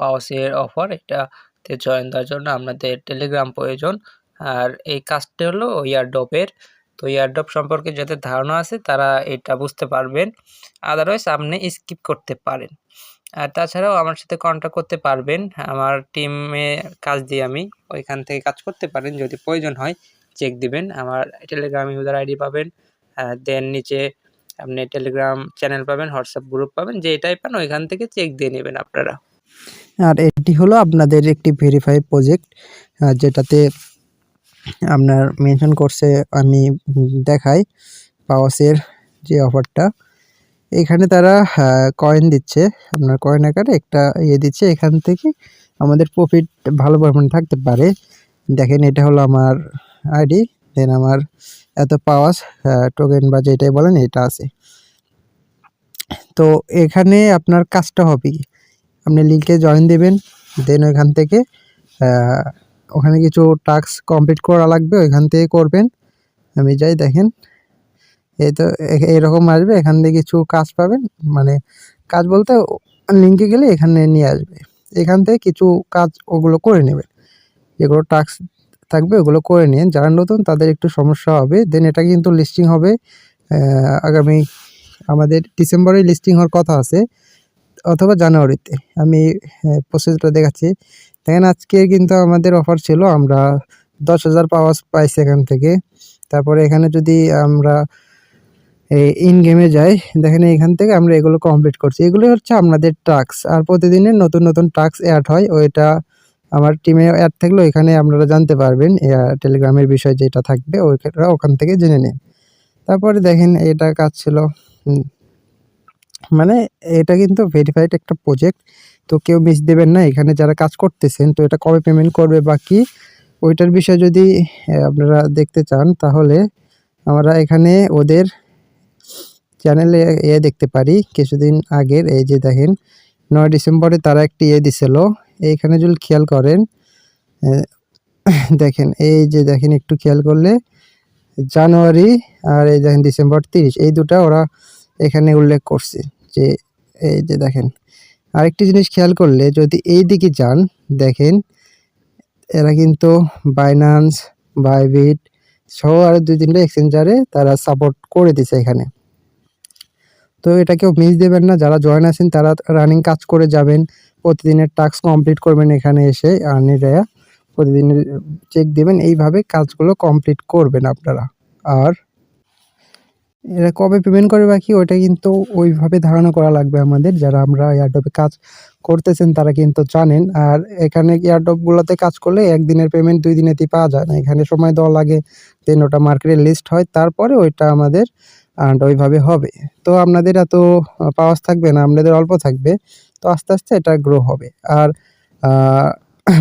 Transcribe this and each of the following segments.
পাওসের offer এটাতে join দেওয়ার জন্য আপনাদের টেলিগ্রাম প্রয়োজন। আর এই কাজটি হলো ইয়ারডপের তো ইয়ারডপ সম্পর্কে যাদের ধারণা আছে, তারা এটা বুঝতে পারবেন। আদারওয়াইজ আপনি স্কিপ করতে পারেন। আর তাছাড়াও আমার সাথে কন্ট্যাক্ট করতে পারবেন। আমার টিমে কাজ দিয়ে আমি ওইখান থেকে কাজ করতে পারেন। যদি প্রয়োজন হয় চেক দিবেন। আমার টেলিগ্রাম ইউজার আইডি পাবেন। দেন নিচে আপনি টেলিগ্রাম চ্যানেল পাবেন হোয়াটসঅ্যাপ গ্রুপ পাবেন। যে এটাই পান, ওইখান থেকে চেক দিয়ে নেবেন আপনারা। আর এটি হলো আপনাদের একটি ভেরিফাই প্রজেক্ট যেটাতে আপনার মেনশন করছে, আমি দেখাই পাওয়াসের যে অফারটা এখানে তারা কয়েন দিচ্ছে, আপনার কয়েন আকারে একটা ইয়ে দিচ্ছে, এখান থেকে আমাদের প্রফিট ভালো পরিমাণে থাকতে পারে। দেখেন, এটা হলো আমার আইডি দেন আমার এত পাওয়াস টোকেন বা যেটাই বলেন, এটা আছে। তো এখানে আপনার কাজটা হবে আপনি লিঙ্কে জয়েন দেবেন দেন ওইখান থেকে ওখানে কিছু টাস্ক কমপ্লিট করা লাগবে, ওইখান থেকে করবেন। আমি যাই, দেখেন। এই তো এরকম আসবে, এখান থেকে কিছু কাজ পাবেন। মানে কাজ বলতে লিঙ্কে গেলে এখানে নিয়ে আসবে। এখান থেকে কিছু কাজ ওগুলো করে নেবেন। যেগুলো টাস্ক থাকবে, ওগুলো করে নিন। যারা নতুন, তাদের একটু সমস্যা হবে। দেন এটা কিন্তু লিস্টিং হবে। আগামী, আমাদের ডিসেম্বরে লিস্টিং হওয়ার কথা আছে। অথবা জানুয়ারিতে। আমি প্রসেসটা দেখাচ্ছি। দেখেন, আজকে কিন্তু আমাদের অফার ছিল, আমরা দশ হাজার পাওয়ার পাইছি এখান থেকে। তারপরে এখানে যদি আমরা এই ইন গেমে যাই, দেখেন, এখান থেকে আমরা এগুলো কমপ্লিট করছি। এগুলো হচ্ছে আপনাদের টাস্ক আর প্রতিদিনের নতুন নতুন টাস্ক অ্যাড হয়। ওইটা আমার টিমে অ্যাড থাকলে ওইখানে আপনারা জানতে পারবেন টেলিগ্রামের বিষয় যেটা থাকবে, ওইটা ওখান থেকে জেনে নিন। তারপরে দেখেন, এটা কাজ ছিল মানে এটা কিন্তু ভেরিফাইড একটা প্রজেক্ট তো কেউ মিস দেবেন না, এখানে যারা কাজ করতেছেন, তো এটা কবে পেমেন্ট করবে বাকি ওইটার বিষয়ে যদি আপনারা দেখতে চান, তাহলে আমরা এখানে ওদের চ্যানেলে এ দেখতে পারি। কিছুদিন আগের, এই যে দেখেন, নয় ডিসেম্বরে তারা একটি ইয়ে দিছিল। এইখানে যদি খেয়াল করেন দেখেন, এই যে দেখেন, একটু খেয়াল করলে, জানুয়ারি আর এই দেখেন, ডিসেম্বর তিরিশ, এই দুটা ওরা এখানে উল্লেখ করছে যে, এই যে দেখেন, আরেকটি জিনিস খেয়াল করলে যদি এই দিকে যান, দেখেন, এরা কিন্তু বাইনান্স বাইবিট সহ আরও দুই তিনটা এক্সচেঞ্জারে তারা সাপোর্ট করে দিছে এখানে। তো এটা কেউ মিস দেবেন না, যারা জয়েন আছেন তারা রানিং কাজ করে যাবেন, প্রতিদিনের টাস্ক কমপ্লিট করবেন এখানে এসে আর্নিরা প্রতিদিনের চেক দেবেন, এইভাবে কাজগুলো কমপ্লিট করবেন আপনারা। আর এরা কবে পেমেন্ট করে বাকি, ওইটা কিন্তু ওইভাবে ধারণা করা লাগবে আমাদের। যারা আমরা এয়ারডপে কাজ করতেছেন, তারা কিন্তু জানেন। আর এখানে এয়ারডপগুলোতে কাজ করলে একদিনের পেমেন্ট দুই দিনেতেই পাওয়া যায় না। এখানে সময় দেওয়া লাগে দেন ওটা মার্কেটে লিস্ট হয়, তারপরে ওইটা আমাদের আর্নড ওইভাবে হবে। তো আপনাদের এত পাওয়াস থাকবে না, আপনাদের অল্প থাকবে। তো আস্তে আস্তে এটা গ্রো হবে। আর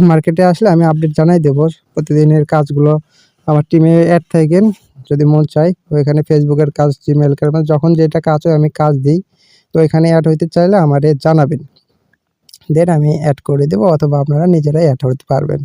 মার্কেটে আসলে আমি আপডেট জানাই দেবো। প্রতিদিনের কাজগুলো আমার টিমে অ্যাড থাকেন। যদি মন চাই ওইখানে ফেসবুকের কাজ জিমেল যখন যেটা কাজ হয় আমি কাজ দিই। তো এখানে অ্যাড হইতে চাইলে আমারে জানাবেন। দেন আমি অ্যাড করে দেবো, অথবা আপনারা নিজেরাই অ্যাড হতে পারবেন।